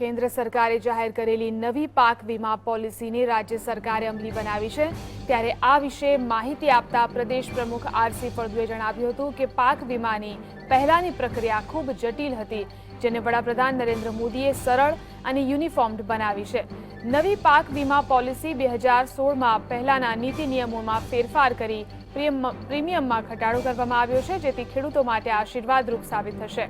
કેન્દ્ર સરકારે જાહેર કરેલી નવી પાક વીમા પોલિસીને રાજ્ય સરકારે અમલી બનાવી છે. ત્યારે આ વિશે માહિતી આપતા પ્રદેશ પ્રમુખ આરસી ફળદુએ જણાવ્યું હતું કે પાક વીમાની પહેલાની પ્રક્રિયા ખૂબ જટિલ હતી, જેને વડાપ્રધાન નરેન્દ્ર મોદીએ સરળ અને યુનિફોર્મ્ડ બનાવી છે. નવી પાક વીમા પોલિસી બે હજાર સોળમાં પહેલાના નીતિ નિયમોમાં ફેરફાર કરી પ્રીમિયમમાં ઘટાડો કરવામાં આવ્યો છે, જેથી ખેડૂતો માટે આશીર્વાદરૂપ સાબિત થશે.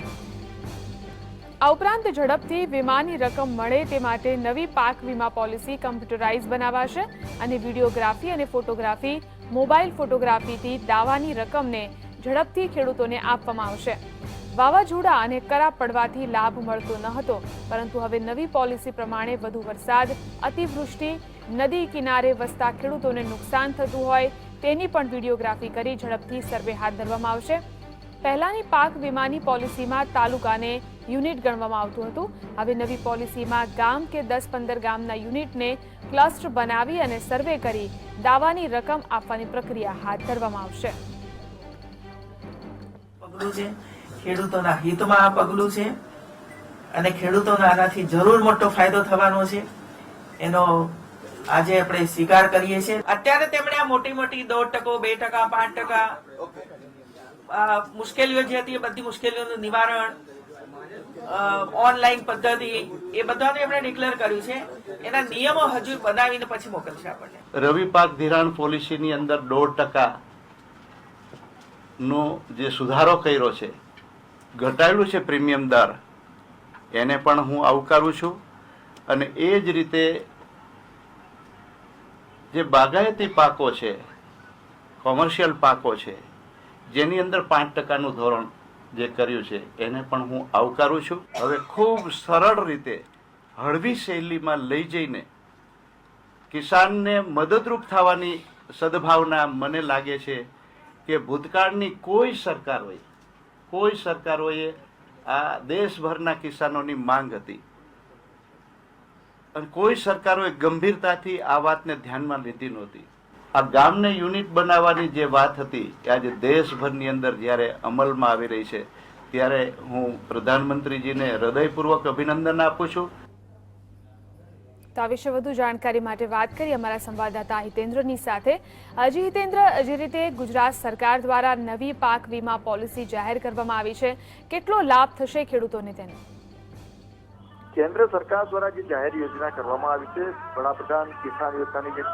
આ ઉપરાંત ઝડપથી વીમાની રકમ મળે તે માટે નવી પાક વીમા પોલિસી કમ્પ્યુટરાઇઝ બનાવાશે અને વિડીયોગ્રાફી અને ફોટોગ્રાફી મોબાઈલ ફોટોગ્રાફીથી દાવાની રકમને ઝડપથી ખેડૂતોને આપવામાં આવશે. વાવાઝોડા અને કરા પડવાથી લાભ મળતો ન હતો, પરંતુ હવે નવી પોલિસી પ્રમાણે વધુ વરસાદ, અતિવૃષ્ટિ, નદી કિનારે વસતા ખેડૂતોને નુકસાન થતું હોય તેની પણ વિડીયોગ્રાફી કરી ઝડપથી સર્વે હાથ ધરવામાં આવશે. પહેલાની પાક વીમાની પોલિસીમાં તાલુકાને યુનિટ ગણવામાં આવતું હતું. હવે નવી પોલિસીમાં ગામ કે દસ પંદર ગામના યુનિટને ક્લસ્ટર બનાવી અને સર્વે કરી દાવાની રકમ આપવાની પ્રક્રિયા હાથ ધરવામાં આવશે. પગલું છે. ખેડૂતોના હિતમાં આ પગલું છે. અને ખેડૂતોને આનાથી જરૂર મોટો ફાયદો થવાનો છે. એનો આજે આપણે સ્વીકાર કરીએ છીએ. અત્યારે તેમણે આ મોટી મોટી દોઢ ટકો, બે ટકા, પાંચ ટકા મુશ્કેલીઓ જે હતી એ બધી મુશ્કેલીઓનું નિવારણ ઓનલાઈન પદ્ધતિ, એ બધાનું એમણે ડિક્લેર કર્યું છે. એના નિયમો હજુ બનાવીને પછી મોકલશે આપણને. રવિ પાક ધિરાણ પોલિસીની અંદર દોઢ ટકા નો જે સુધારો કર્યો છે, ઘટાડ્યું છે પ્રીમિયમ દર, એને પણ હું આવકારું છું. અને એ જ રીતે જે બાગાયતી પાકો છે કોમર્શિયલ પાકો છે જેની અંદર પાંચ ટકાનું ધોરણ જે કર્યું છે, એને પણ હું આવકારું છું. હવે ખૂબ સરળ રીતે હળવી શૈલીમાં લઈ જઈને કિસાનને મદદરૂપ થવાની સદભાવના મને લાગે છે કે ભૂતકાળની કોઈ સરકાર હોય કોઈ સરકારોએ આ દેશભરના કિસાનોની માંગ હતી. અને કોઈ સરકારોએ ગંભીરતાથી આ વાતને ધ્યાનમાં લીધી નહોતી. આ ગામને યુનિટ બનાવવાની જે વાત હતી એ આજે દેશભરની અંદર જ્યારે અમલમાં આવી રહી છે ત્યારે હું પ્રધાનમંત્રીજીને હૃદયપૂર્વક અભિનંદન આપું છું. તો આ વિશે વધુ જાણકારી માટે વાત કરી અમારા સંવાદદાતા હિતેન્દ્રની સાથે. હજી હિતેન્દ્ર જે રીતે ગુજરાત સરકાર દ્વારા નવી પાક વીમા પોલિસી જાહેર કરવામાં આવી છે કેટલો લાભ થશે ખેડૂતોને તેનો? કેન્દ્ર સરકાર દ્વારા જે જાહેર યોજના કરવામાં આવી છે વડાપ્રધાન કિસાન યોજનાની જે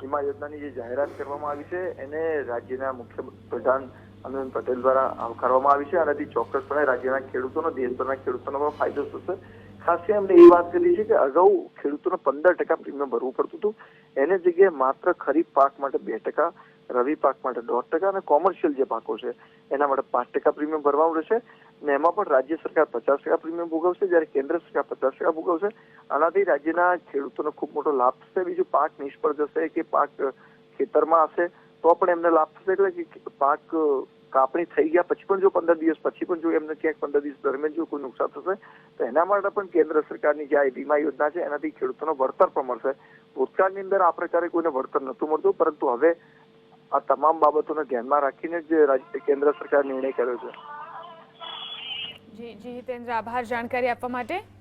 વીમા યોજનાની જે જાહેરાત કરવામાં આવી છે, એને રાજ્યના મુખ્ય પ્રધાન આનંદ પટેલ દ્વારા આવકારવામાં આવી છે આનાથી ચોક્કસપણે રાજ્યના ખેડૂતોનો, દેશભરના ખેડૂતોનો પણ ફાયદો થશે. ખાસ કરીને અમને એ વાત કરી છે કે અગાઉ ખેડૂતોને પંદર ટકા પ્રીમિયમ ભરવું પડતું હતું. એને જગ્યાએ માત્ર ખરીફ પાક માટે બે ટકા રવિ પાક માટે દોઢ ટકા અને કોમર્શિયલ જે પાકો છે, એના માટે પાંચ ટકા પ્રીમિયમ ભરવાનું રહેશે ને એમાં પણ રાજ્ય સરકાર પચાસ ટકા પ્રીમિયમ ભોગવશે, જ્યારે કેન્દ્ર સરકાર પચાસ ટકા ભોગવશે. આનાથી રાજ્યના ખેડૂતોને ખૂબ મોટો લાભ થશે. બીજું પાક નિષ્ફળ જશે કે પાક ખેતરમાં હશે, તો પણ એમને લાભ થશે. એટલે કે પાક કાપણી થઈ ગયા પછી પણ જો પંદર દિવસ પછી પણ જો એમને ક્યાંક પંદર દિવસ દરમિયાન જો કોઈ નુકસાન થશે, તો એના માટે પણ કેન્દ્ર સરકારની જે આ વીમા યોજના છે, એનાથી ખેડૂતોનો વળતર પણ મળશે. ભૂતકાળની અંદર આ પ્રકારે કોઈને વળતર નહોતું મળતું, પરંતુ હવે આ તમામ બાબતોને ધ્યાનમાં રાખીને જ રાજ્ય કેન્દ્ર સરકાર નિર્ણય કર્યો છે. જી જી હિતેન્દ્ર, આભાર જાણકારી આપવા માટે.